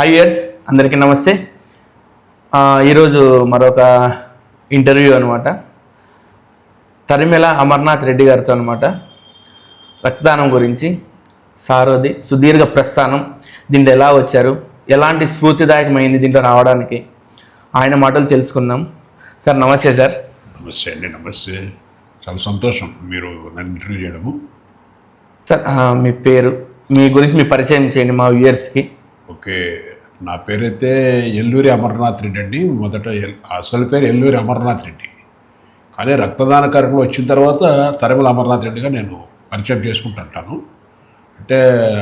Hi years అందరికీ నమస్తే. ఈరోజు మరొక ఇంటర్వ్యూ అనమాట తరిమెల అమర్నాథ్ రెడ్డి గారితో అనమాట రక్తదానం గురించి సారోది సుదీర్ఘ ప్రస్థానం దీంట్లో ఎలా వచ్చారు ఎలాంటి స్ఫూర్తిదాయకమైంది దీంట్లో రావడానికి ఆయన మాటలు తెలుసుకుందాం. సార్ నమస్తే సార్. నమస్తే అండి నమస్తే. చాలా సంతోషం మీరు నన్ను ఇంటర్వ్యూ చేయడము. సార్ మీ పేరు మీ గురించి మీ పరిచయం చేయండి మా వ్యూయర్స్కి ఓకే నా పేరైతే ఎల్లూరి అమర్నాథ్ రెడ్డి అండి మొదట అసలు పేరు ఎల్లూరి అమర్నాథ్ రెడ్డి. కానీ రక్తదాన కార్యక్రమం వచ్చిన తర్వాత తరిమల అమర్నాథ్ రెడ్డిగా నేను పరిచయం చేసుకుంటుంటాను. అంటే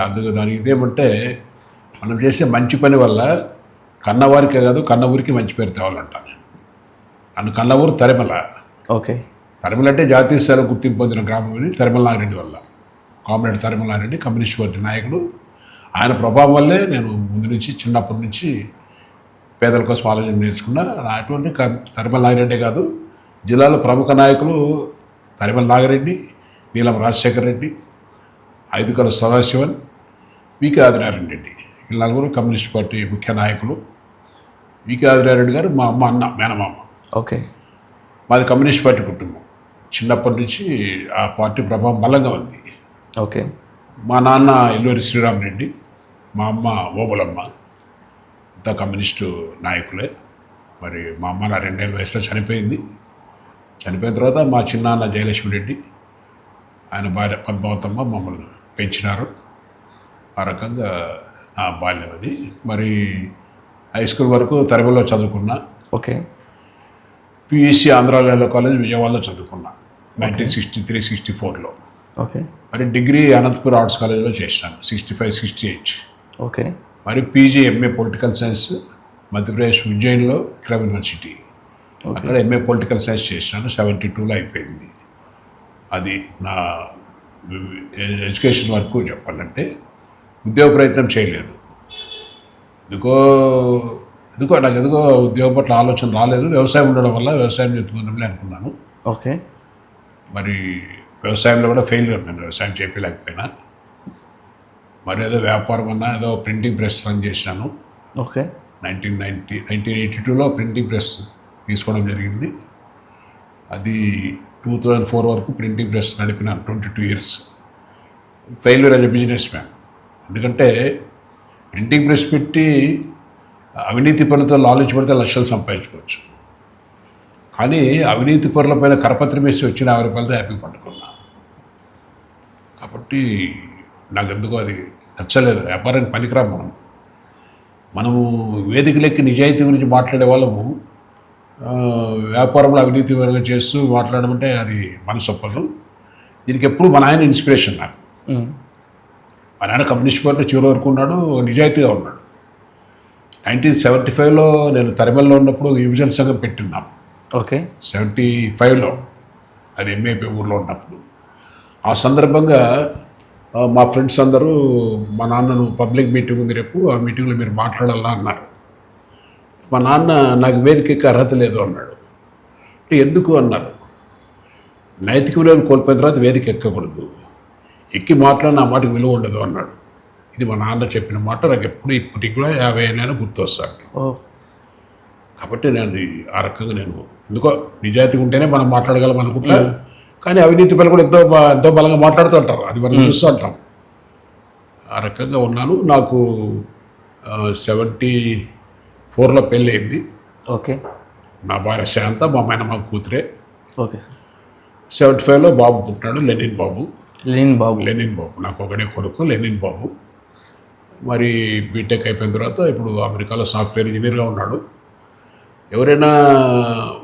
అందుకు దానికి ఇదేమంటే మనం చేసే మంచి పని వల్ల కన్నవారికే కాదు కన్న ఊరికి మంచి పేరు తేవాలంటాను నేను నన్ను కన్న ఊరు తరిమల. ఓకే. తరిమల అంటే జాతీయ స్థాయిలో గుర్తింపు పొందిన గ్రామం అని తరిమల నాగిరెడ్డి వల్ల. Comrade Tarimala Nagireddy communist party నాయకుడు. ఆయన ప్రభావం వల్లే నేను ముందు నుంచి చిన్నప్పటి నుంచి పేదల కోసం ఆలోచన నేర్చుకున్నా. అటువంటి తరిమల నాగిరెడ్డి కాదు. జిల్లాలో ప్రముఖ నాయకులు తరిమల నాగిరెడ్డి నీలం రాజశేఖర్ రెడ్డి ఐదుకల సదాశివన్ వికే ఆదినారాయణ రెడ్డి. వీళ్ళ నలుగురు కమ్యూనిస్ట్ పార్టీ ముఖ్య నాయకులు. వికే ఆదినారాయణ గారు మా అమ్మ అన్న మేనమామ. ఓకే. మాది కమ్యూనిస్ట్ పార్టీ కుటుంబం. చిన్నప్పటి నుంచి ఆ పార్టీ ప్రభావం బలంగా ఉంది. ఓకే. మా నాన్న ఎల్లూరి శ్రీరామరెడ్డి మా అమ్మ ఓబులమ్మ అంతా కమ్యూనిస్టు నాయకులే. మరి మా అమ్మ నా రెండేళ్ళ వయసులో చనిపోయింది. చనిపోయిన తర్వాత మా చిన్నాన్న జయలక్ష్మి రెడ్డి ఆయన భార్య పద్మావతమ్మ మమ్మల్ని పెంచినారు. ఆ రకంగా నా బాల్యం అది. మరి హై స్కూల్ వరకు తరబలో చదువుకున్నా. ఓకే. పిఎస్సి ఆంధ్ర లాలో కాలేజ్ విజయవాడలో చదువుకున్నా నైన్టీన్ సిక్స్టీ త్రీ సిక్స్టీ ఫోర్లో. ఓకే. మరి డిగ్రీ అనంతపూర్ ఆర్ట్స్ కాలేజ్లో చేశాను sixty five sixty eight. Okay. మరి PG MA political science Madhya Pradesh ఉజ్జయిన్లో Vikram university. అక్కడ ఎంఏ పొలిటికల్ సైన్స్ చేశాను సెవెంటీ టూలో అయిపోయింది. అది నా ఎడ్యుకేషన్ వరకు చెప్పాలంటే ఉద్యోగ ప్రయత్నం చేయలేదు. ఎందుకో ఎందుకో నాకు ఎందుకో ఉద్యోగం పట్ల ఆలోచన రాలేదు. వ్యవసాయం ఉండడం వల్ల వ్యవసాయం చెప్పుకుందాంలే అనుకున్నాను. ఓకే. మరి వ్యవసాయంలో కూడా ఫెయిల్యూర్ నేను వ్యవసాయం చేయలేకపోయినా. మరి ఏదో వ్యాపారం అన్నా ఏదో ప్రింటింగ్ ప్రెస్ రన్ చేశాను okay. Nineteen ninety nineteen eighty టూలో ప్రింటింగ్ ప్రెస్ తీసుకోవడం జరిగింది. అది టూ థౌజండ్ ఫోర్ వరకు printing press నడిపినాను twenty two years failure as a businessman ఎందుకంటే ప్రింటింగ్ ప్రెస్ పెట్టి అవినీతి పనులతో లాలెడ్జ్ పడితే లక్షలు సంపాదించుకోవచ్చు. కానీ అవినీతి పనుల పైన కరపత్రం వేసి వచ్చిన యాభై రూపాయలతో హ్యాపీ పండుకున్నా. కాబట్టి నాకు ఎందుకో అది నచ్చలేదు. వ్యాపారానికి పనికిరాం మనం. మనము వేదికలెక్కి నిజాయితీ గురించి మాట్లాడే వాళ్ళము. వ్యాపారంలో అవినీతి వరకు చేస్తూ మాట్లాడమంటే అది మనసు ఒప్పదు దీనికి ఎప్పుడు మా నాయన ఇన్స్పిరేషన్ నాకు. మా నాన్న కమ్యూనిస్ట్ పార్టీ చివరి వరకు ఉన్నాడు నిజాయితీగా ఉన్నాడు. నైన్టీన్ సెవెంటీ ఫైవ్లో నేను తరిమల్లో ఉన్నప్పుడు యువజన సంఘం పెట్టినాం ఓకే. సెవెంటీ ఫైవ్లో అది ఎంఏపీ ఊర్లో ఉన్నప్పుడు. ఆ సందర్భంగా మా ఫ్రెండ్స్ అందరూ మా నాన్నను పబ్లిక్ మీటింగ్ ఉంది రేపు ఆ మీటింగ్లో మీరు మాట్లాడాలా అన్నారు. మా నాన్న నాకు వేదిక ఎక్కే అర్హత లేదు అన్నాడు. ఎందుకు? అన్నారు. నైతిక విలువను కోల్పోయిన తర్వాత వేదిక ఎక్కకూడదు. ఎక్కి మాట్లాడిన ఆ మాటకు విలువ ఉండదు అన్నాడు. ఇది మా నాన్న చెప్పిన మాట నాకు ఎప్పుడు ఇప్పటికి కూడా యాభై ఏళ్ళైనా గుర్తొస్తాను ఓ. కాబట్టి నేను అది ఆ రకంగా నేను ఎందుకో నిజాయితీగా ఉంటేనే మనం మాట్లాడగలం అనుకుంటా. కానీ అవినీతి పనులు కూడా ఎంతో ఎంతో బలంగా మాట్లాడుతూ ఉంటారు. అది మనం చూస్తూ ఉంటాం. ఆ రకంగా ఉన్నాను. నాకు సెవెంటీ ఫోర్లో పెళ్ళి అయింది ఓకే. నా భార్య శాంత మా ఆయన మా కూతురే. Okay sir. సెవెంటీ ఫైవ్లో బాబు పుట్టినాడు లెనిన్ బాబు. లీన్ బాబు. లెనిన్ బాబు. నాకు ఒకడే కొడుకు లెనిన్ బాబు. మరి బీటెక్ అయిపోయిన తర్వాత ఇప్పుడు అమెరికాలో సాఫ్ట్వేర్ ఇంజనీర్గా ఉన్నాడు. ఎవరైనా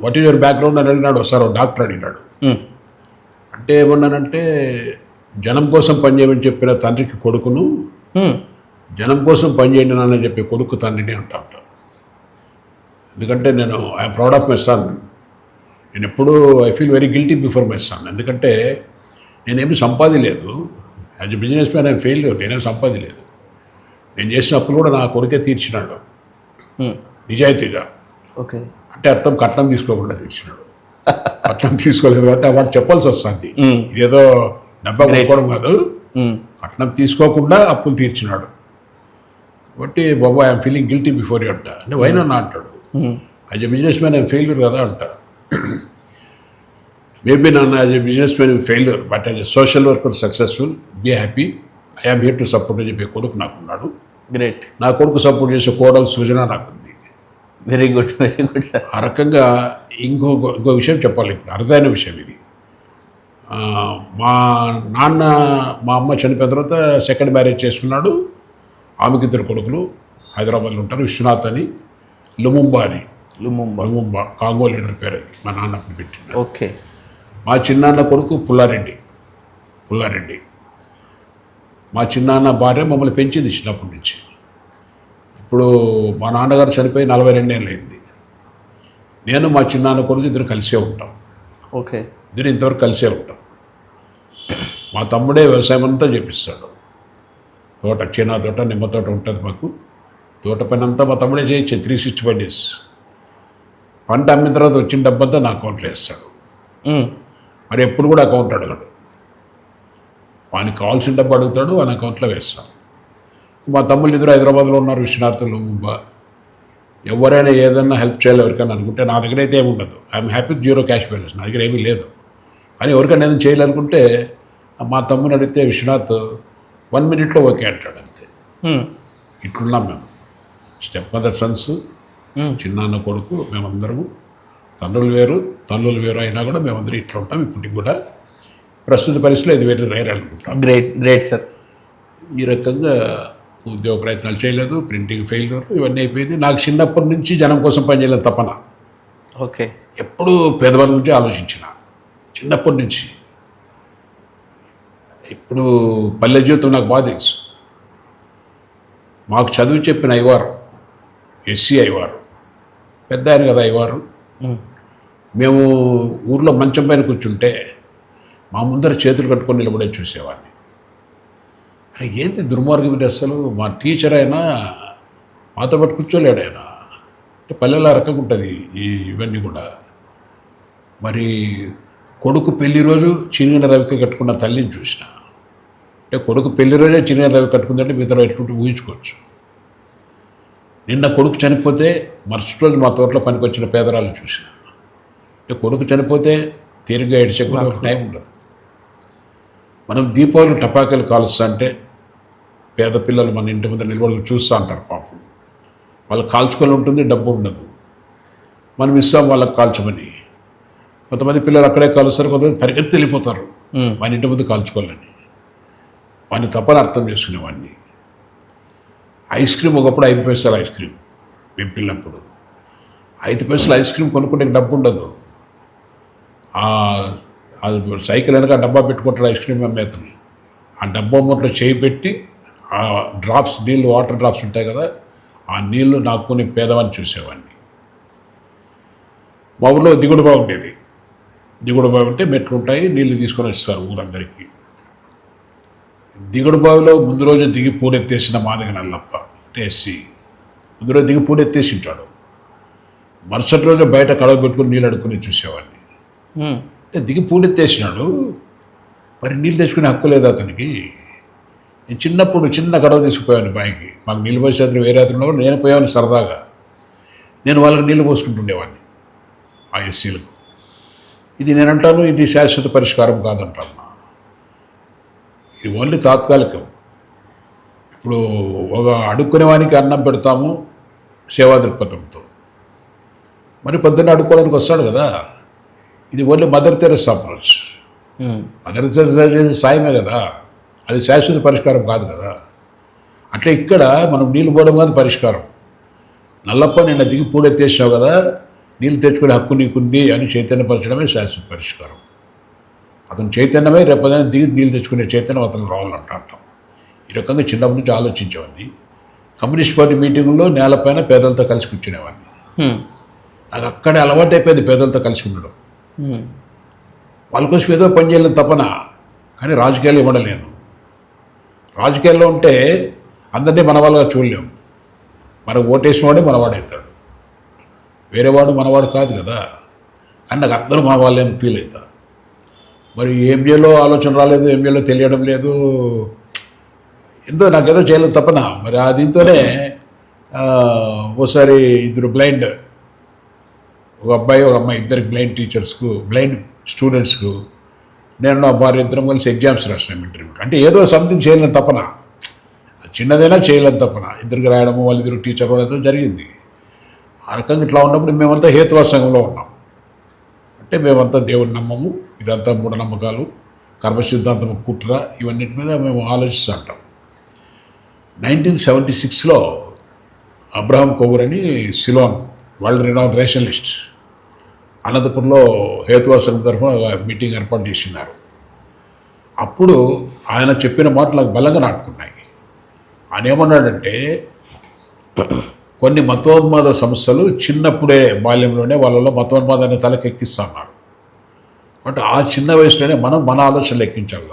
వాట్ ఈజ్ యువర్ బ్యాక్గ్రౌండ్ అని అడిగినాడు. ఒకసారి ఒక డాక్టర్ అడిగినాడు. అంటే ఏమన్నానంటే జనం కోసం పనిచేయమని చెప్పిన తండ్రికి కొడుకును. జనం కోసం పనిచేయండి నాన్న చెప్పే కొడుకు తండ్రిని అంటా ఉంటాను ఎందుకంటే నేను I'm proud of my son నేను ఎప్పుడూ I feel very guilty before my son ఎందుకంటే నేనేమి సంపాది లేదు as a businessman I fail నేనేం సంపాది లేదు నేను చేసిన అప్పులు కూడా నా కొడుకే తీర్చినాడు. నిజాయితీగా. ఓకే. అంటే అర్థం కట్నం తీసుకోకుండా తీర్చినాడు. కట్నం తీసుకోలేదు కాబట్టి వాడు చెప్పాల్సి వస్తుంది. ఏదో డబ్బా కొనుక్కోవడం కాదు. కట్నం తీసుకోకుండా అప్పులు తీర్చినాడు. కాబట్టి బాబా I'm feeling guilty before you అంట. అంటే వైనన్నా అంటాడు. As a businessman I'm failure కదా అంట మేబీ నన్ను as a businessman failure but as a social worker successful be happy I am here to support అని చెప్పే కొడుకు నాకున్నాడు. గ్రేట్ నా కొడుకు సపోర్ట్ చేసే కోడలు సృజన నాకుంది. Very good very good sir ఆ రకంగా ఇంకో ఇంకో విషయం చెప్పాలి ఇప్పుడు. అరుదైన విషయం ఇది. మా నాన్న మా అమ్మ చనిపోయిన తర్వాత సెకండ్ మ్యారేజ్ చేసుకున్నాడు. ఆమెకి ఇద్దరు కొడుకులు. హైదరాబాద్లో ఉంటారు విశ్వనాథ్ అని లుముంబా అని. లుముంబా. లుముంబా కాంగో లీడర్ పేరు అది. మా నాన్న అప్పుడు పెట్టింది ఓకే. మా చిన్నాన్న కొడుకు పుల్లారెడ్డి. పుల్లారెడ్డి. మా చిన్నాన్న భార్య మమ్మల్ని పెంచింది చిన్నప్పటి నుంచి. ఇప్పుడు మా నాన్నగారు చనిపోయి నలభై రెండేళ్ళు అయింది. నేను మా చిన్నాన్న కొడుకు ఇద్దరు కలిసే ఉంటాం. ఓకే. ఇద్దరు ఇంతవరకు కలిసే ఉంటాం. మా తమ్ముడే వ్యవసాయం అంతా చేపిస్తాడు. తోట చిన్న తోట నిమ్మ తోట ఉంటుంది మాకు. తోట పని అంతా మా తమ్ముడే చేయొచ్చు త్రీ సిక్స్టీ ఫైవ్ డేస్ పంట అమ్మిన తర్వాత వచ్చిన డబ్బంతా నా అకౌంట్లో వేస్తాడు. మరి ఎప్పుడు కూడా అకౌంట్ అడగడు. వానికి కావాల్సిన డబ్బు అడుగుతాడు వాని అకౌంట్లో వేస్తాం మా తమ్ముళ్ళు ఇద్దరు హైదరాబాద్లో ఉన్నారు విశ్వనాథులు. ఎవరైనా ఏదైనా హెల్ప్ చేయాలి ఎవరికైనా అనుకుంటే నా దగ్గర అయితే ఏమి ఉండదు. I'm happy zero cash balance నా దగ్గర ఏమీ లేదు. అని ఎవరికైనా ఏదైనా చేయాలనుకుంటే మా తమ్ముని అడిగితే విశ్వనాథ్ వన్ మినిట్లో ఓకే అంటాడు అంతే. మ్మ్. ఇట్లున్నాం మేము. Step mother sons. చిన్నాన్న కొడుకు మేమందరము. తండ్రులు వేరు తల్లులు వేరు అయినా కూడా మేమందరం ఇట్లా ఉంటాం. ఇప్పటికి కూడా ప్రస్తుత పరిస్థితిలో ఇది వేరే రేర్ అనుకుంటాం. గ్రేట్ గ్రేట్ సార్ ఈ రకంగా ఉద్యోగ ప్రయత్నాలు చేయలేదు ప్రింటింగ్ ఫెయిల్యూర్ ఇవన్నీ అయిపోయింది. నాకు చిన్నప్పటి నుంచి జనం కోసం పనిచేయలేదు తపన ఓకే. ఎప్పుడూ పేదవాళ్ళ గురించి ఆలోచించిన. చిన్నప్పటి నుంచి. ఇప్పుడు పల్లె జీవితం నాకు బాగా తెలుసు. మాకు చదువు చెప్పిన అయ్యవారు ఎస్సీ అయ్యవారు పెద్ద ఆయన కదా అయ్యవారు. మేము ఊర్లో మంచం పైన కూర్చుంటే మా ముందర చేతులు కట్టుకొని నిలబడే చూసేవాడిని. ఏంటి దుర్మార్గం ఇది అసలు? మా టీచర్ అయినా మాతో పాటు కూర్చోలేడు ఆయన. అంటే పల్లెల రకంగా ఉంటుంది ఈ ఇవన్నీ కూడా. మరి కొడుకు పెళ్ళి రోజు చిన్న రవికి కట్టుకున్న తల్లిని చూసిన. అంటే కొడుకు పెళ్ళి రోజే చిన్న రవి కట్టుకుందంటే మిగతా ఎటువంటి ఊహించుకోవచ్చు. నిన్న కొడుకు చనిపోతే మరుసటి రోజు మా తోటలో పనికొచ్చిన పేదరాలు చూసిన. అంటే కొడుకు చనిపోతే తీరిగ్గా ఏడ్చే కూడా టైం ఉండదు. మనం దీపావళి టపాకాయలు కాలుస్తా అంటే పేద పిల్లలు మన ఇంటి ముందు నిలబడి చూస్తూ ఉంటారు పాపం. వాళ్ళకి కాల్చుకొని ఉంటుంది డబ్బు ఉండదు. మనం ఇస్తాం వాళ్ళకి కాల్చమని. కొంతమంది పిల్లలు అక్కడే కాలుస్తారు కొంతమంది పరిగెత్తి వెళ్ళిపోతారు. మన ఇంటి ముందు కాల్చుకోవాలని. వాడిని తప్పని అర్థం చేసుకునేవాడిని. ఐస్ క్రీమ్ ఒకప్పుడు ఐదు పైసలు ఐస్ క్రీమ్ మేము పిల్లప్పుడు. ఐదు పైసలు ఐస్ క్రీమ్ కొనుక్కుంటే డబ్బు ఉండదు. అది సైకిల్ వెనక డబ్బా పెట్టుకుంటాడు ఐస్ క్రీమ్ అమ్మేతను ఆ డబ్బా మూట్లో చేయి పెట్టి ఆ డ్రాప్స్ నీళ్ళు వాటర్ డ్రాప్స్ ఉంటాయి కదా ఆ నీళ్ళు నాకుని పేదవాడిని చూసేవాడిని. మా ఊళ్ళో దిగుడు బాగుండేది దిగుడు బావి అంటే మెట్లు ఉంటాయి నీళ్ళు తీసుకొని వస్తారు ఊరందరికీ. దిగుడు బావిలో ముందు రోజు దిగి పూడెత్తేసిన మాదిగ నల్లప్ప అంటే ఎస్సీ. ముందు రోజు దిగి పూడెత్తేసి ఉంటాడు మరుసటి రోజు బయట కడవ పెట్టుకుని నీళ్ళు అడుక్కుని చూసేవాడిని. అంటే దిగి పూడెత్తేసినాడు మరి నీళ్ళు తెచ్చుకునే హక్కు లేదు అతనికి. నేను చిన్నప్పుడు చిన్న గడవ తీసుకుపోయాను బాయికి. మాకు నీళ్ళు పోసే అతను వేరే అతను ఉన్నప్పుడు నేను పోయాను సరదాగా. నేను వాళ్ళకి నీళ్ళు పోసుకుంటుండేవాడిని ఆ ఎస్సీలకు. ఇది నేను అంటాను ఇది శాశ్వత పరిష్కారం కాదంటాను ఇది ఓన్లీ తాత్కాలికం. ఇప్పుడు ఒక అడుక్కునే వానికి అన్నం పెడతాము సేవా దృక్పథంతో. మరి పొద్దున్న అడుక్కోవడానికి వస్తాడు కదా. ఇది only mother Teresa's approach. Mother Teresa చేసే సాయమే కదా. అది శాశ్వత పరిష్కారం కాదు కదా. అట్లా ఇక్కడ మనం నీళ్ళు పోవడం కాదు పరిష్కారం. నల్లప్ప నిన్న దిగి పూడెత్తేసావు కదా నీళ్ళు తెచ్చుకునే హక్కు నీకుంది అని చైతన్యపరచడమే శాశ్వత పరిష్కారం. అతను చైతన్యమే రేపదైనా దిగి నీళ్ళు తెచ్చుకునే చైతన్యం అతను రావాలంట ఈ రకంగా చిన్నప్పటి నుంచి ఆలోచించేవాడిని. కమ్యూనిస్ట్ పార్టీ మీటింగుల్లో నేలపైన పేదలతో కలిసి కూర్చునేవాడిని. నాకు అక్కడే అలవాటైపోయింది పేదలతో కలిసి ఉండడం. వాళ్ళ కోసం ఏదో పని చేయలేని తపన కానీ రాజకీయాలు ఇవ్వడలేను రాజకీయాల్లో ఉంటే అందరినీ మన వాళ్ళగా చూడలేము మనకు ఓటేసిన వాడే మనవాడు అవుతాడు. వేరేవాడు మనవాడు కాదు కదా. అని నాకు అందరూ మన వాళ్ళేం ఫీల్ అవుతారు. మరి ఏం ఆలోచన రాలేదు ఏం తెలియడం లేదు. ఎంతో నాకేదో చేయలేదు తప్పన. మరి ఆ దీంతోనే ఓసారి ఇద్దరు బ్లైండ్ ఒక అబ్బాయి ఒక అమ్మాయి ఇద్దరికి బ్లైండ్ టీచర్స్కు బ్లైండ్ స్టూడెంట్స్కు నేను నా భార్య ఇద్దరం కలిసి ఎగ్జామ్స్ రాసినాం ఇంటర్వ్యూ అంటే ఏదో సంథింగ్ చేయలేని తప్పన చిన్నదైనా చేయలేని తప్పన ఇద్దరికి రాయడము వాళ్ళిద్దరు టీచర్ వాళ్ళతో జరిగింది. ఆ రకంగా ఇట్లా ఉన్నప్పుడు మేమంతా హేతువా సంఘంలో ఉన్నాం. అంటే మేమంతా దేవుని నమ్మము ఇదంతా మూఢనమ్మకాలు కర్మ సిద్ధాంతం కుట్ర ఇవన్నిటి మీద మేము ఆలోచిస్తూ ఉంటాం. నైన్టీన్ సెవెంటీ సిక్స్లో అబ్రహం కొవ్వూర్ అని సిలోన్ వరల్డ్ రినౌన్ రేషనలిస్ట్ అనంతపురంలో హేతువా సంఘం తరఫున మీటింగ్ ఏర్పాటు చేసినారు. అప్పుడు ఆయన చెప్పిన మాటలు నాకు బలంగా నాటుకున్నాయి. ఆయన ఏమన్నాడంటే కొన్ని మతోన్మాద సంస్థలు చిన్నప్పుడే బాల్యంలోనే వాళ్ళలో మతోన్మాదాన్ని తలకెక్కిస్తున్నారు బట్ ఆ చిన్న వయసులోనే మనం మన ఆలోచనలు ఎక్కించాల?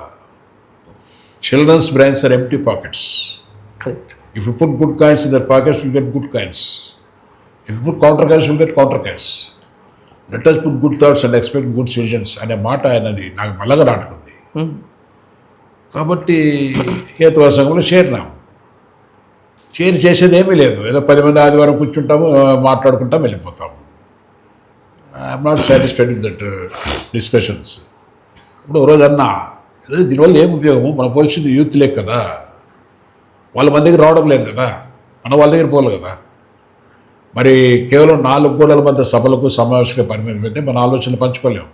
Children's brains are empty pockets. If you put good coins in their pockets will get good coins if you put counter coins will get counter coins let us put good thoughts and expect good suggestions అనే మాట ఆయనది. నాకు బలంగా నాటుకుంది కాబట్టి హేతువాసంలో చేరినాం చేరి చేసేది ఏమీ లేదు. ఏదో పది మంది ఆదివారం కూర్చుంటాము మాట్లాడుకుంటాం వెళ్ళిపోతాము. I'm not satisfied with that discussions ఇప్పుడు రోజు అన్నా "అదే దీనివల్ల ఏం ఉపయోగము? మన పోల్చింది యూత్ లేక కదా. వాళ్ళ మన దగ్గర రావడం లేదు కదా. మన వాళ్ళ దగ్గర పోవాలి కదా. మరి కేవలం నాలుగు గోడల మధ్య సభలకు సమావేశాలకు పరిమితం అయితే మన ఆలోచనలు పంచుకోలేము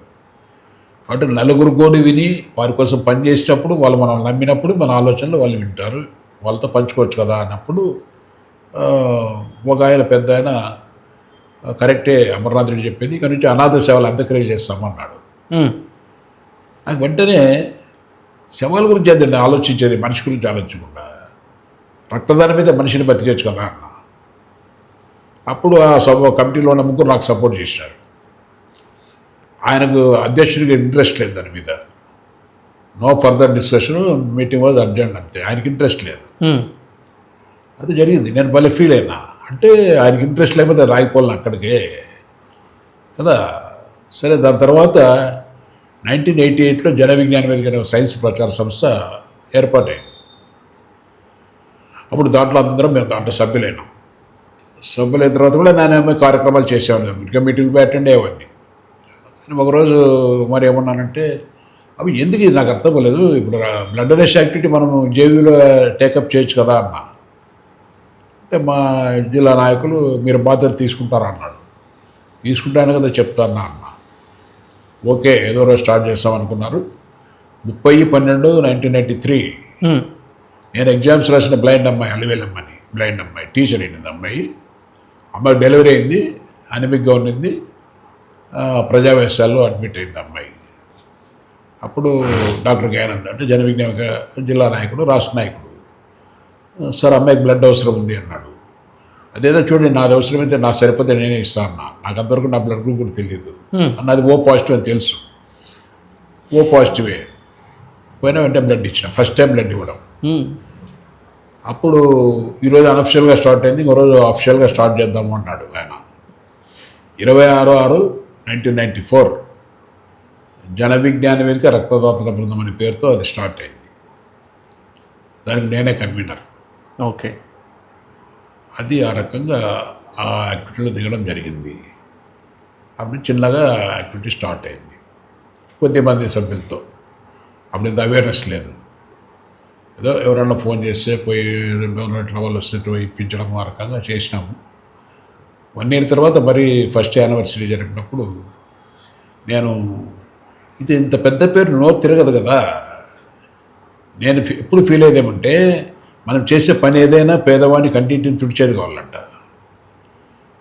కాబట్టి నలుగురు గోడు విని వారి కోసం పనిచేసేటప్పుడు వాళ్ళు మనం నమ్మినప్పుడు మన ఆలోచనలు వాళ్ళు వింటారు. వాళ్ళతో పంచుకోవచ్చు కదా అన్నప్పుడు ఒక ఆయన పెద్ద ఆయన "ఆ, కరెక్టే అమర్నాథ్ రెడ్డి చెప్పింది. ఇక్కడ నుంచి అనాథ సేవలు అందక్రియలు చేస్తామన్నాడు. నాకు వెంటనే శవాల గురించి అదండి ఆలోచించేది మనిషి గురించి ఆలోచించకుండా. రక్తదానం మీద మనిషిని బతికేచ్చు కదా అన్న. అప్పుడు ఆ సభ కమిటీలో ఉన్న ముగ్గురు నాకు సపోర్ట్ చేశారు. ఆయనకు అధ్యక్షుడికి ఇంట్రెస్ట్ లేదు దాని మీద. No further discussion meeting was urgent అంతే. ఆయనకి ఇంట్రెస్ట్ లేదు. అది జరిగింది. నేను భలే ఫీల్ అయినా. అంటే ఆయనకి ఇంట్రెస్ట్ లేకపోతే రాయిపోలను అక్కడికే. కదా? సరే దాని తర్వాత నైన్టీన్ ఎయిటీ ఎయిట్లో జన విజ్ఞాన వేదిక సైన్స్ ప్రచార సంస్థ ఏర్పాటైంది. అప్పుడు దాంట్లో అందరం మేము దాంట్లో సభ్యులైనాం. సభ్యులైన తర్వాత కూడా నేనేమో కార్యక్రమాలు చేసేవాడిని. ఇంకా మీటింగ్ పోయి అటెండ్ అయ్యేవాడిని. ఒకరోజు మరి ఏమన్నానంటే అవి ఎందుకు? ఇది నాకు అర్థం కాలేదు. ఇప్పుడు బ్లడ్ డొనేషన్ యాక్టివిటీ మనం జేవీలో టేకప్ చేయొచ్చు కదా అన్నా. అంటే మా జిల్లా నాయకులు మీరు బాధ్యత తీసుకుంటారా? అన్నాడు. తీసుకుంటాను కదా చెప్తాను అన్న ఓకే ఏదో రోజు స్టార్ట్ చేస్తాం అనుకున్నారు. ముప్పై పన్నెండు నైన్టీన్ నైంటీ త్రీ నేను ఎగ్జామ్స్ రాసిన బ్లైండ్ అమ్మాయి అలివేలమ్మని బ్లైండ్ అమ్మాయి టీచర్ అయింది అమ్మాయి. అమ్మాయి డెలివరీ అయింది అనిమిక్గా ఉన్నింది ప్రజావేశాల్లో అడ్మిట్ అయింది అమ్మాయి. అప్పుడు డాక్టర్ గయానంద్ అంటే జన విజ్ఞాన జిల్లా నాయకుడు రాష్ట్ర నాయకుడు. సార్ అమ్మాయికి బ్లడ్ అవసరం ఉంది అన్నాడు. అదేదో చూడండి నాది అవసరమైతే నా సరిపోతే నేనే ఇస్తాను అన్నా. నాకు అంతవరకు నా బ్లడ్ గ్రూప్ కూడా తెలియదు. అన్నది ఓ పాజిటివ్ అని తెలుసు. ఓ పాజిటివే. పోయినా వెంటనే బ్లడ్ ఇచ్చిన. ఫస్ట్ టైం బ్లడ్ ఇవ్వడం. అప్పుడు ఈరోజు అనఫిషియల్గా స్టార్ట్ అయింది ఇంకో రోజు అఫిషియల్గా స్టార్ట్ చేద్దాము అన్నాడు ఆయన. ఇరవై ఆరు ఆరు nineteen ninety four Jana Vignana వేదిక రక్తదాతల బృందం అనే పేరుతో అది స్టార్ట్ అయింది. దానికి నేనే కన్వీనర్ ఓకే. అది ఆ రకంగా ఆ యాక్టివిటీలో దిగడం జరిగింది. అప్పుడు చిన్నగా యాక్టివిటీ స్టార్ట్ అయింది. కొద్దిమంది సభ్యులతో. అప్పుడు ఇంత అవేర్నెస్ లేదు. ఏదో ఎవరన్నా ఫోన్ చేస్తే పోయి రెండు వందల వాళ్ళు వస్తే పోయి ఇప్పించడం ఆ రకంగా చేసినాము. వన్ ఇయర్ తర్వాత మరి ఫస్ట్ యానివర్సరీ జరిగినప్పుడు నేను ఇది ఇంత పెద్ద పేరు నోరు తిరగదు కదా. నేను ఫీ- ఎప్పుడు ఫీల్ అయ్యేదేమంటే మనం చేసే పని ఏదైనా పేదవాడిని కంటింటిని తుడిచేది కావాలంట.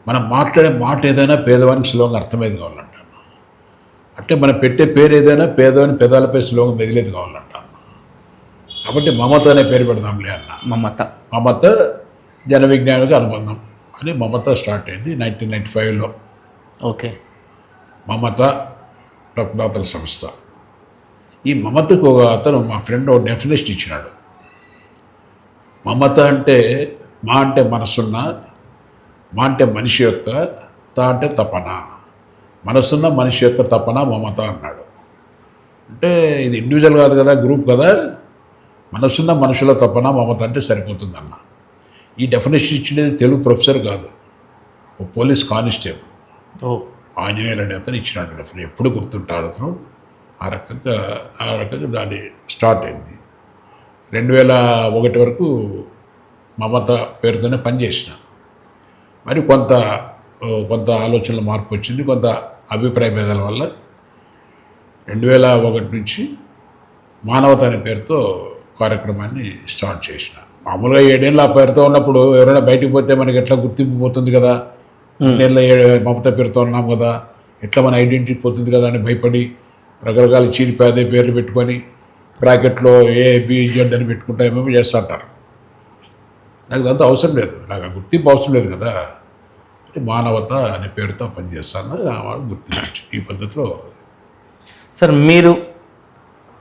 మనం మాట్లాడే మాట ఏదైనా పేదవానికి సులభంగా అర్థమయ్యేది కావాలంట. అంటే మనం పెట్టే పేరు ఏదైనా పేదవాని పెదాలపై సులభంగా మెదిలేదు కావాలంట. కాబట్టి మమత అనే పేరు పెడదాంలే అన్న. మమత. మమత జన విజ్ఞానికి అనుబంధం. అని మమత స్టార్ట్ అయింది నైన్టీన్ నైంటీ ఫైవ్లో. ఓకే. మమత రక్తదాతల సంస్థ. ఈ మమతకు ఒక అతను మా ఫ్రెండ్ ఒక డెఫినేషన్ ఇచ్చినాడు. మమత అంటే మా అంటే మనసున్న మా అంటే మనిషి యొక్క త అంటే తపన. మనసున్న మనిషి యొక్క తపన మమత అన్నాడు. అంటే ఇది ఇండివిజువల్ కాదు కదా గ్రూప్ కదా? మనసున్న మనుషుల తప్పన మమత అంటే సరిపోతుందన్న ఈ డెఫినేషన్ ఇచ్చినది తెలుగు ప్రొఫెసర్ కాదు. ఓ పోలీస్ కానిస్టేబుల్. ఓ. ఆంజనేయులు అనే అతను ఇచ్చినాడు డెఫినెట్ ఎప్పుడు గుర్తుంటాడు అతను? ఆ రకంగా ఆ రకంగా దాన్ని స్టార్ట్ అయింది. రెండు వేల ఒకటి వరకు మమత పేరుతోనే పనిచేసిన. మరి కొంత కొంత ఆలోచనల మార్పు వచ్చింది కొంత అభిప్రాయ భేదాల వల్ల. రెండు వేల ఒకటి నుంచి మానవత అనే పేరుతో కార్యక్రమాన్ని స్టార్ట్ చేసిన. మామూలుగా ఏడేళ్ళు ఆ పేరుతో ఉన్నప్పుడు ఎవరైనా బయటికి పోతే మనకి ఎట్లా గుర్తింపు పోతుంది కదా? ఏళ్ళ ఏ- మమత పేరుతో ఉన్నాం కదా? ఎట్లా మన ఐడెంటిటీ పోతుంది కదా అని భయపడి రకరకాల చీరిపేదే పేర్లు పెట్టుకొని బ్రాకెట్లో ఏ బి జెడ్ అని పెట్టుకుంటా ఏమేమి చేస్తూ ఉంటారు. నాకు అదంతా అవసరం లేదు. నాకు గుర్తింపు అవసరం లేదు కదా? మానవత అనే పేరుతో పనిచేస్తాను. వాళ్ళు గుర్తించు ఈ పద్ధతిలో సార్ మీరు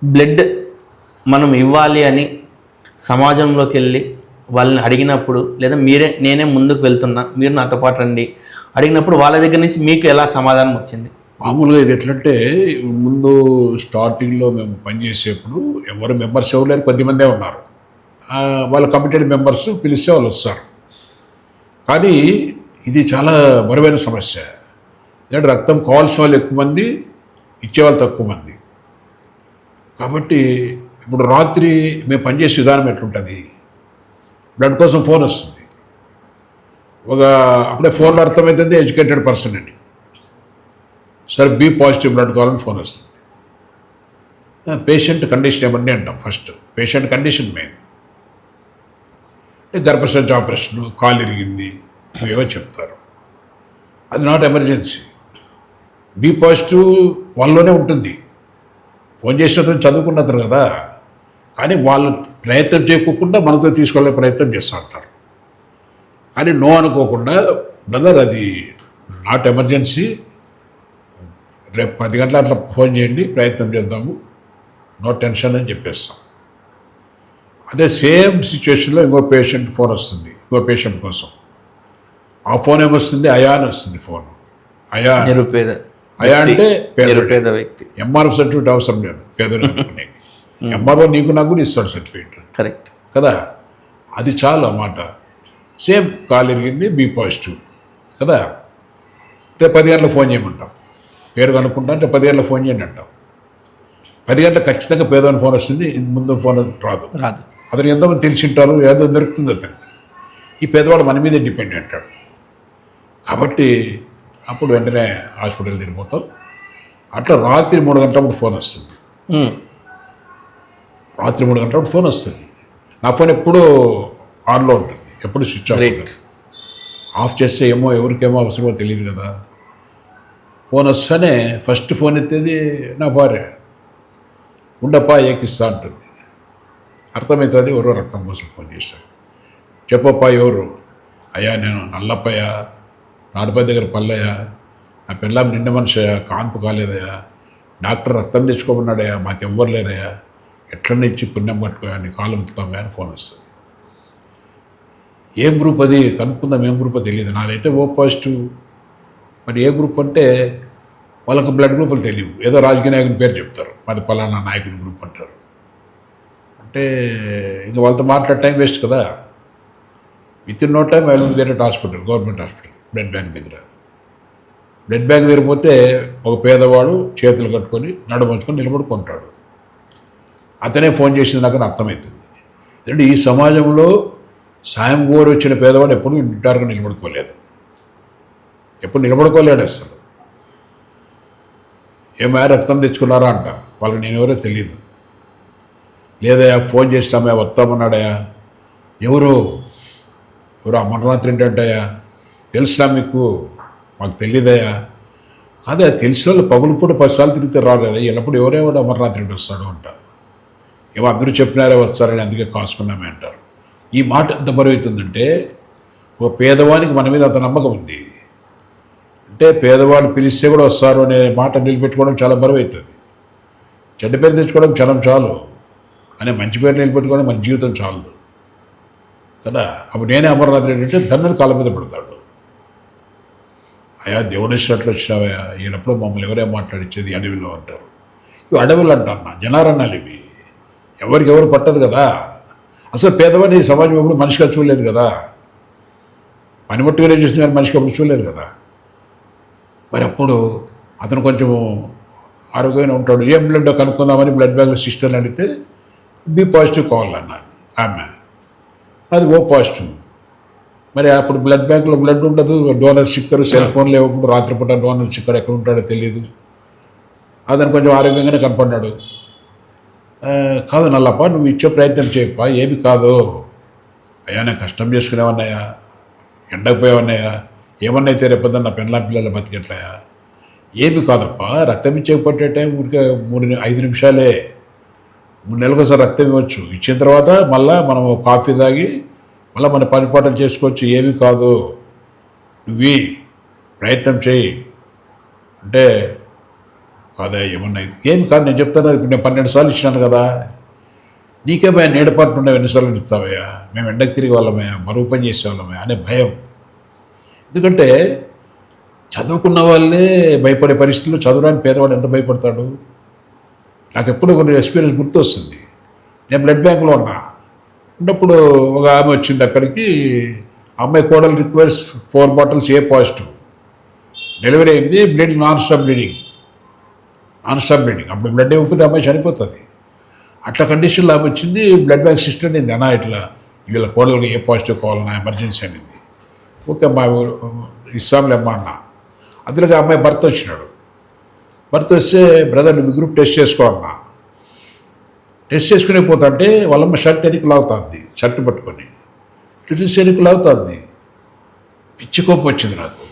బ్లడ్ మనం ఇవ్వాలి అని సమాజంలోకి వెళ్ళి వాళ్ళని అడిగినప్పుడు లేదా మీరే నేనే ముందుకు వెళ్తున్నా మీరు నాతో పాటు రండి అడిగినప్పుడు వాళ్ళ దగ్గర నుంచి మీకు ఎలా సమాధానం వచ్చింది? మామూలుగా ఇది ఎట్లంటే ముందు స్టార్టింగ్లో మేము పనిచేసేప్పుడు ఎవరు మెంబర్స్ ఎవరు కొద్ది కొద్దిమందే ఉన్నారు. వాళ్ళు వాళ్ళ కమిటెడ్ మెంబర్స్ పిలిస్తే వాళ్ళు వస్తారు. కానీ ఇది చాలా బరువైన సమస్య. ఎందుకంటే రక్తం కావాల్సిన వాళ్ళు ఎక్కువ మంది ఇచ్చేవాళ్ళు తక్కువ మంది. కాబట్టి ఇప్పుడు రాత్రి మేము పనిచేసే విధానం ఎట్లుంటుంది? బ్లడ్ కోసం ఫోన్ వస్తుంది. ఒక అప్పుడే ఫోన్లో అర్థమవుతుంది ఎడ్యుకేటెడ్ పర్సన్ అని. సార్ బి పాజిటివ్ బ్లడ్ కావాలని ఫోన్ వస్తుంది. పేషెంట్ కండిషన్ ఏమన్నీ అంటాం first. Patient condition main. గర్భసంచ operation కాలు ఇరిగింది ఏవో చెప్తారు. అది నాట్ ఎమర్జెన్సీ. బి పాజిటివ్ వాళ్ళలోనే ఉంటుంది. ఫోన్ చేసినతను చదువుకున్నతను కదా. కానీ వాళ్ళు ప్రయత్నం చేయకోకుండా మనతో తీసుకెళ్ళే ప్రయత్నం చేస్తూ ఉంటారు. కానీ నో అనుకోకుండా బ్రదర్ అది నాట్ ఎమర్జెన్సీ. రేపు పది గంటల అట్లా ఫోన్ చేయండి ప్రయత్నం చేద్దాము. నో టెన్షన్ అని చెప్పేస్తాం. అదే సేమ్ సిచ్యువేషన్లో ఇంకో పేషెంట్ ఫోన్ వస్తుంది ఇంకో పేషెంట్ కోసం. ఆ ఫోన్ ఏమొస్తుంది? అయా అని వస్తుంది ఫోన్. అయా నిరుపేద అయా అంటే పేద వ్యక్తి. ఎంఆర్ఎఫ్ సర్టిఫికేట్ అవసరం లేదు పేదలు అనుకునే ఎంఆర్ఓ నీకు నాకు కూడా ఇస్తాడు సర్టిఫికేట్ కరెక్ట్ కదా? అది చాలు అన్నమాట. సేమ్ కాలు ఇరిగింది బీ పాజిటివ్. కదా? రేపు పది గంటలకు ఫోన్ చేయమంటాం. పేరు కనుక్కుంటా అంటే పది గంటలకు ఫోన్ చేయండి అంటాం. పది గంటలకు ఖచ్చితంగా పేదవాని ఫోన్ వస్తుంది ముందు ఫోన్ రాదు. రాదు. అతను ఎంతమంది తెలిసి ఉంటారు ఏదో దొరుకుతుంది అతనికి. ఈ పేదవాడు మన మీదే డిపెండ్ అంటాడు. కాబట్టి అప్పుడు వెంటనే హాస్పిటల్ తిరిగిపోతాం. అట్లా రాత్రి మూడు గంటలప్పుడు ఫోన్ వస్తుంది. ఉమ్. రాత్రి మూడు గంటలప్పుడు ఫోన్ వస్తుంది. నా ఫోన్ ఎప్పుడూ ఆన్లో ఉంటుంది. ఎప్పుడు స్విచ్ ఆఫ్ ఆఫ్ చేస్తే ఏమో ఎవరికేమో అవసరమో తెలియదు కదా. ఫోన్ వస్తేనే ఫస్ట్ ఫోన్ ఎత్తేది నా భార్య. ఉండప్పా ఏకిస్తా అంటుంది. అర్థమవుతుంది ఎవరో రక్తం కోసం ఫోన్ చేశారు. చెప్పప్పా ఎవరు? అయ్యా నేను నల్లప్పయ్య. తాడిపల్లి దగ్గర పల్లయ్య. నా పిల్లం నిండు మనిషియా కాన్పు కాలేదయ్యా. డాక్టర్ రక్తం తెచ్చుకోమన్నాడయ్యా మాకెవ్వరు లేరయ్యా. ఎట్లా ఇచ్చి పుణ్యం పట్టుకోయా నీ కాలం ముట్టుతామే అని ఫోన్ వస్తుంది. ఏ గ్రూప్ అది? కనుక్కుందాం ఏం గ్రూప్ తెలియదు నాదైతే ఓ పాజిటివ్. మరి ఏ గ్రూప్ అంటే వాళ్ళకి బ్లడ్ గ్రూపులు తెలియవు ఏదో రాజకీయ నాయకుని పేరు చెప్తారు. మాది పలానా నాయకుని గ్రూప్ అంటారు. అంటే ఇంక వాళ్ళతో మాట్లాడే టైం వేస్ట్ కదా. With in no time I will get hospital government hospital blood bank దగ్గర. బ్లడ్ బ్యాంక్ దగ్గర పోతే ఒక పేదవాడు చేతులు కట్టుకొని నడుమంచుకొని నిలబడుకుంటాడు. అతనే ఫోన్ చేసింది నాకు అర్థమవుతుంది ఎందుకంటే ఈ సమాజంలో సాయం గోరు వచ్చిన పేదవాడు ఎప్పుడు నిటారుగా నిలబడుకోలేదు. ఎప్పుడు నిలబడుకోలేడు అసలు. ఏమా రక్తం తెచ్చుకున్నారా అంట. వాళ్ళకి నేను ఎవరో తెలియదు లేదయా ఫోన్ చేస్తామా వస్తామన్నాడయా ఎవరు? ఎవరు అమర్నాథ్ రెడ్డి అంటాయా తెలుసా మీకు? మాకు తెలియదయా అదే తెలిసిన వాళ్ళు పగులు పూట పదిసార్లు తిరిగితే రాలేదు? ఎల్లప్పుడు ఎవరెవడు అమర్నాథ్ రెడ్డి వస్తాడు అంటారు ఏమో అందరూ చెప్పినారే వస్తారని అందుకే కాసుకున్నామే అంటారు. ఈ మాట ఎంత బరువవుతుందంటే ఒక పేదవానికి మన మీద అంత నమ్మకం ఉంది. అంటే పేదవాళ్ళు పిలిస్తే కూడా వస్తారు అనే మాట నిలబెట్టుకోవడం చాలా బరువు అవుతుంది చెడ్డ పేరు తెచ్చుకోవడం చాలా చాలు. అనే మంచి పేరు నిలబెట్టుకోవడం మన జీవితం చాలదు. కదా? అప్పుడు నేనే అమర్నాథ్ రెడ్డి అంటే ధన్నులు కాళ్ళ మీద పడతాడు. అయ్యా దేవుడు ఇచ్చినట్లు వచ్చినావయా ఈయనప్పుడు మమ్మల్ని ఎవరే మాట్లాడించేది అడవిలో అంటారు. ఇవి అడవులు అంటారు నా జనారణాలు ఇవి. ఎవరికెవరు పట్టదు కదా. అసలు పేదవాడిని ఈ సమాజం ఎప్పుడు మనిషిగా చూడలేదు కదా. పనిముట్టుగానే చూసిన కానీ మనిషికి ఎప్పుడు చూడలేదు కదా. మరి అప్పుడు అతను కొంచెం ఆరోగ్యంగా ఉంటాడు. ఏం బ్లడ్ కనుక్కుందామని బ్లడ్ బ్యాంక్ సిస్టర్ని అడిగితే బి పాజిటివ్ కావాలన్నాను ఆమె. అది ఓ పాజిటివ్ మరి అప్పుడు బ్లడ్ బ్యాంక్లో బ్లడ్ ఉండదు. డోనర్ చిక్కరు సెల్ ఫోన్ లేవప్పుడు రాత్రిపూట డోనర్ చిక్కరు ఎక్కడ ఉంటాడో తెలియదు అతను కొంచెం ఆరోగ్యంగానే కనపడ్డాడు. కాదు నల్లప్ప నువ్వు ఇచ్చే ప్రయత్నం చేయప్ప ఏమి కాదు. అయ్యా నేను కష్టం చేసుకునేవన్నాయా ఎండకపోయేవన్నాయా ఏమన్నైతే రేపొద్దు నా పెళ్ళ పిల్లల బతికెట్లయా ఏమి కాదప్ప రక్తం ఇచ్చేయకపోతే టైం ఊరికే మూడు ఐదు నిమిషాలే. మూడు నెలలకు ఒకసారి రక్తం ఇవ్వచ్చు. ఇచ్చిన తర్వాత మళ్ళీ మనం కాఫీ తాగి మళ్ళీ మన పనిపాటలు చేసుకోవచ్చు ఏమీ కాదు. నువ్వు ప్రయత్నం చేయి. అంటే కాదా ఏమన్నా ఏం కాదు నేను చెప్తాను ఇప్పుడు నేను పన్నెండు సార్లు ఇచ్చినాను కదా. నీకేమయ్యా నీడపాటు ఉండేవి ఎన్నిసార్లు ఇస్తావయ్యా? మేము ఎండకు తిరిగి వాళ్ళమే మరుగు పని చేసేవాళ్ళమయ్యా అనే భయం. ఎందుకంటే చదువుకున్న వాళ్ళే భయపడే పరిస్థితుల్లో చదువురాని పేదవాడు ఎంత భయపడతాడు? నాకు ఎప్పుడు కొన్ని ఎక్స్పీరియన్స్ గుర్తొస్తుంది. నేను బ్లడ్ బ్యాంక్లో ఉన్నా. ఉన్నప్పుడు ఒక ఆమె వచ్చింది అక్కడికి. అమ్మాయి కోడలు request four bottles A positive delivery అయింది bleeding non stop bleeding non bleeding అప్పుడు బ్లడ్ ఇవ్వకపోతే అమ్మాయి చనిపోతుంది. అట్లా కండిషన్లో ఆమె వచ్చింది బ్లడ్ బ్యాంక్ సిస్టర్ నేను అన్నా ఇట్లా వీళ్ళ కోడలుగా ఏ పాజిటివ్ కావాలన్నా ఎమర్జెన్సీ అనేది ఓకే అమ్మా ఇస్తాంలే అమ్మా అన్న అందులోకి ఆ అమ్మాయి భర్త వచ్చినాడు. భర్త వస్తే బ్రదర్ నువ్వు గ్రూప్ టెస్ట్ చేసుకో అన్నా. టెస్ట్ చేసుకునే పోతుంటే వాళ్ళమ్మ షర్ట్ ఎనికి లాగుతుంది షర్ట్ పట్టుకొని. ఇటు చూసి ఎనికి లాగుతుంది. పిచ్చి కోపం వచ్చింది నాకు.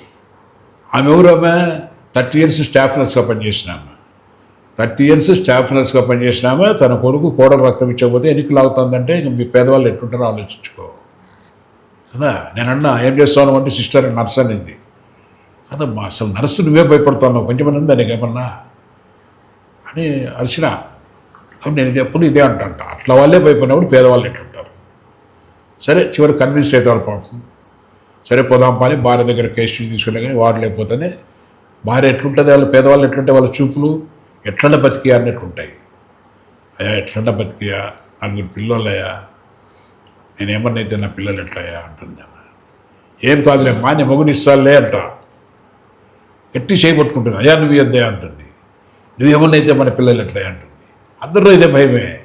ఆమె ఎవరు ఆమె థర్టీ ఇయర్స్ స్టాఫ్ నర్స్గా పనిచేసిన ఆమె థర్టీ ఇయర్స్ స్టాఫ్ నర్స్గా పనిచేసినామే? తన కొడుకు కోడలు రక్తం ఇచ్చకపోతే ఎన్నికలు అవుతుందంటే ఇంక మీ పేదవాళ్ళు ఎట్లుంటారో ఆలోచించుకో. కదా? నేను అన్నా ఏం చేస్తాను అంటే సిస్టర్ నర్స్ అనింది. మా అసలు నర్సు నువ్వే భయపడుతున్నావు కొంచెం ఉందా నీకు ఏమన్నా? అని అరిచిన. నేను ఇది ఎప్పుడు ఇదే అంట అట్లా వాళ్ళే భయపడినప్పుడు పేదవాళ్ళు ఎట్టుంటారు సరే చివరి కన్విన్స్ అయితే వాళ్ళు పాపం. సరే పోదాం పని భార్య దగ్గర కేసు తీసుకునే కానీ వాడు లేకపోతేనే. భార్య ఎట్లుంటుంది? వాళ్ళు పేదవాళ్ళు ఎట్లుంటే వాళ్ళ చూపులు? ఎట్లంట బతికియా అన్నట్టు ఉంటాయి. అయ్యా ఎట్లంట బతికియా? నలుగురు పిల్లలయ్యా నేను ఏమన్నైతే నా పిల్లలు ఎట్లయ్యా అంటుంది ఏం కాదులే మా నీ మగుని ఇస్తానులే అంట. ఎట్టి చేయబట్టుకుంటుంది అయ్యా నువ్వు ఇద్దే అంటుంది. నువ్వేమన్నైతే మన పిల్లలు ఎట్లయ్యా అంటుంది. అందరూ ఇదే భయమే.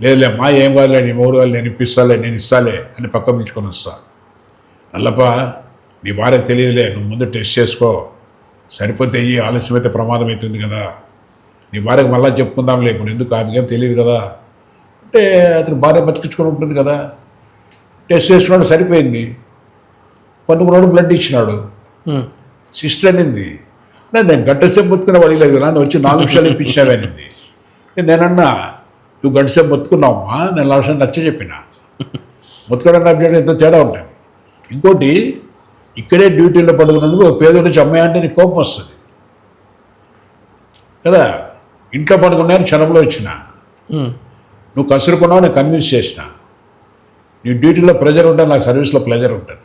లేదులే మా ఏం కాదులే నీ మూడు వాళ్ళు నేను ఇప్పిస్తాలే నేను ఇస్తాలే అని పక్క పిలుచుకొని వస్తా. నల్లప్ప నీ భార్య తెలియదులే నువ్వు ముందు టెస్ట్ చేసుకో. సరిపోతే ఈ ఆలస్యమైతే ప్రమాదం అవుతుంది కదా. నీ భార్యకు మళ్ళా చెప్పుకుందాం లేకుండా ఎందుకు ఆమెకేం తెలియదు కదా. అంటే అతను భార్య బతికించుకొని ఉంటుంది కదా. టెస్ట్ చేసుకున్నాడు సరిపోయింది. పండుకున్నాడు బ్లడ్ ఇచ్చినాడు. సిస్టర్ అనింది "నా- నేను గంట సేపు బతుకున్న పడలేదు కదా నువ్వు వచ్చి నాలుగు నిమిషాలు ఇప్పించావు అనింది. నేనన్నా నువ్వు గంట సేపు బతుకున్నావమ్మా నేను నిమిషాలు నచ్చ చెప్పిన. బతుకడం అప్డేట్ ఎంతో తేడా ఉంటుంది. ఇంకోటి ఇక్కడే డ్యూటీలో పడుకున్నందుకు ఒక పేదోడు అమ్మాయి అంటే నీకు కోపం వస్తుంది. కదా? ఇంట్లో పడుకున్నాను క్షణంలో వచ్చిన. నువ్వు కసురుకున్నావు నేను కన్విన్స్ చేసిన. నీ డ్యూటీలో ప్రెజర్ ఉంటుంది నాకు సర్వీస్లో ప్లెజర్ ఉంటుంది.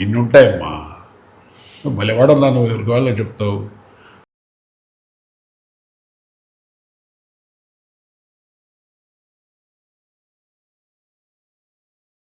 ఇన్ని ఉంటాయమ్మా. నువ్వు భలేవాడన్నా నువ్వు ఎవరికి వాళ్ళు చెప్తావు.